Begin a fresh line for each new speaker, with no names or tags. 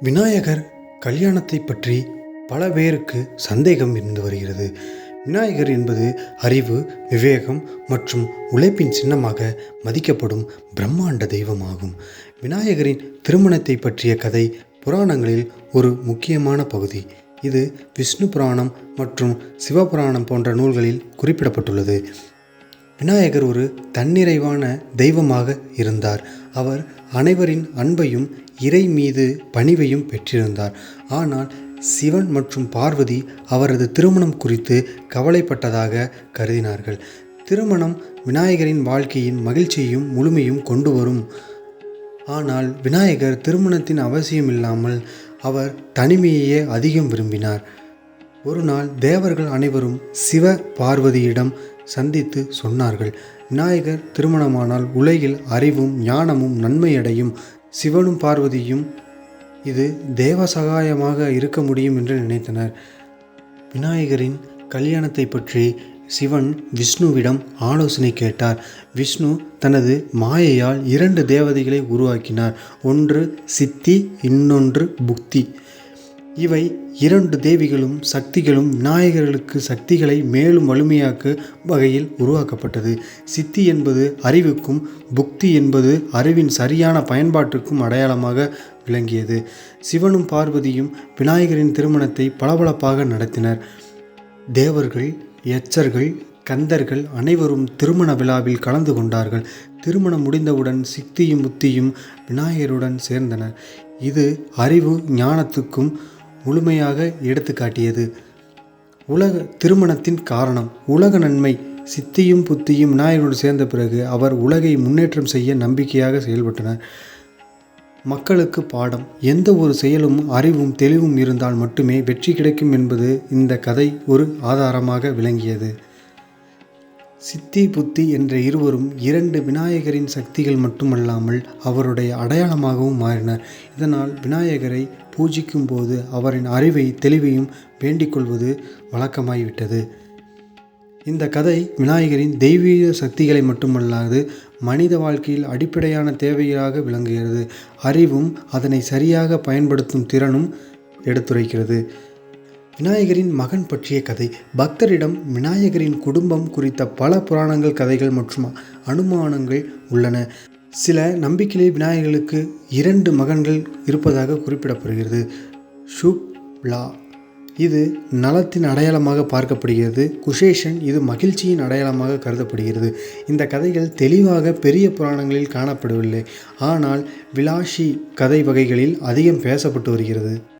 விநாயகர் கல்யாணத்தை பற்றி பல பேருக்கு சந்தேகம் இருந்து வருகிறது. விநாயகர் என்பது அறிவு விவேகம் மற்றும் உழைப்பின் சின்னமாக மதிக்கப்படும் பிரம்மாண்ட தெய்வமாகும். விநாயகரின் திருமணத்தை பற்றிய கதை புராணங்களில் ஒரு முக்கியமான பகுதி. இது விஷ்ணு புராணம் மற்றும் சிவபுராணம் போன்ற நூல்களில் குறிப்பிடப்பட்டுள்ளது. விநாயகர் ஒரு தன்னிறைவான தெய்வமாக இருந்தார். அவர் அனைவரின் அன்பையும் இறை மீது பணிவையும் பெற்றிருந்தார். ஆனால் சிவன் மற்றும் பார்வதி அவரது திருமணம் குறித்து கவலைப்பட்டதாக கருதினார்கள். திருமணம் விநாயகரின் வாழ்க்கையின் மகிழ்ச்சியையும் முழுமையும் கொண்டு வரும். ஆனால் விநாயகர் திருமணத்தின் அவசியம் இல்லாமல் அவர் தனிமையையே அதிகம் விரும்பினார். ஒரு நாள் தேவர்கள் அனைவரும் சிவ பார்வதியிடம் சந்தித்து சொன்னார்கள். விநாயகர் திருமணமானால் உலகில் அறிவும் ஞானமும் நன்மையடையும். சிவனும் பார்வதியும் இது தேவ சகாயமாக இருக்க முடியும் என்று நினைத்தனர். விநாயகரின் கல்யாணத்தை பற்றி சிவன் விஷ்ணுவிடம் ஆலோசனை கேட்டார். விஷ்ணு தனது மாயையால் இரண்டு தேவதைகளை உருவாக்கினார். ஒன்று சித்தி இன்னொன்று புக்தி. இவை இரண்டு தேவிகளும் சக்திகளும் விநாயகர்களுக்கு சக்திகளை மேலும் வலிமையாக்க வகையில் உருவாக்கப்பட்டது. சித்தி என்பது அறிவுக்கும் புக்தி என்பது அறிவின் சரியான பயன்பாட்டுக்கும் அடையாளமாக விளங்கியது. சிவனும் பார்வதியும் விநாயகரின் திருமணத்தை பளபளப்பாக நடத்தினர். தேவர்கள் எச்சர்கள் கந்தர்கள் அனைவரும் திருமண விழாவில் கலந்து கொண்டார்கள். திருமணம் முடிந்தவுடன் சித்தியும் புத்தியும் விநாயகருடன் சேர்ந்தனர். இது அறிவு ஞானத்துக்கும் முழுமையாக எடுத்துக்காட்டியது. உலக திருமணத்தின் காரணம் உலக நன்மை சித்தியும் புத்தியும் விநாயகரோடு சேர்ந்த பிறகு அவர் உலகை முன்னேற்றம் செய்ய நம்பிக்கையாக செயல்பட்டனர் மக்களுக்கு பாடம் எந்த ஒரு செயலும் அறிவும் தெளிவும் இருந்தால் மட்டுமே வெற்றி கிடைக்கும் என்பது இந்த கதை ஒரு ஆதாரமாக விளங்கியது. சித்தி புத்தி என்ற இருவரும் இரண்டு விநாயகரின் சக்திகள் மட்டுமல்லாமல் அவருடைய அடையாளமாகவும் மாறினர். இதனால் விநாயகரை பூஜிக்கும் போது அவரின் அறிவை தெளிவையும் வேண்டிக் கொள்வது வழக்கமாகிவிட்டது இந்த கதை விநாயகரின் தெய்வீக சக்திகளை மட்டுமல்லாது மனித வாழ்க்கையில் அடிப்படையான தேவையாக விளங்குகிறது. அறிவும் அதனை சரியாக பயன்படுத்தும் திறனும் எடுத்துரைக்கிறது. விநாயகரின் மகன் பற்றிய கதை. பக்தரிடம் விநாயகரின் குடும்பம் குறித்த பல புராணங்கள் கதைகள் மற்றும் அனுமானங்கள் உள்ளன. சில நம்பிக்கையிலே விநாயகர்களுக்கு இரண்டு மகன்கள் இருப்பதாக குறிப்பிடப்படுகிறது. ஷுப்லா இது நலத்தின் அடையாளமாக பார்க்கப்படுகிறது. குஷேஷன் இது மகிழ்ச்சியின் அடையாளமாக கருதப்படுகிறது. இந்த கதைகள் தெளிவாக பெரிய புராணங்களில் காணப்படவில்லை. ஆனால் விலாஷி கதை வகைகளில் அதிகம் பேசப்பட்டு வருகிறது.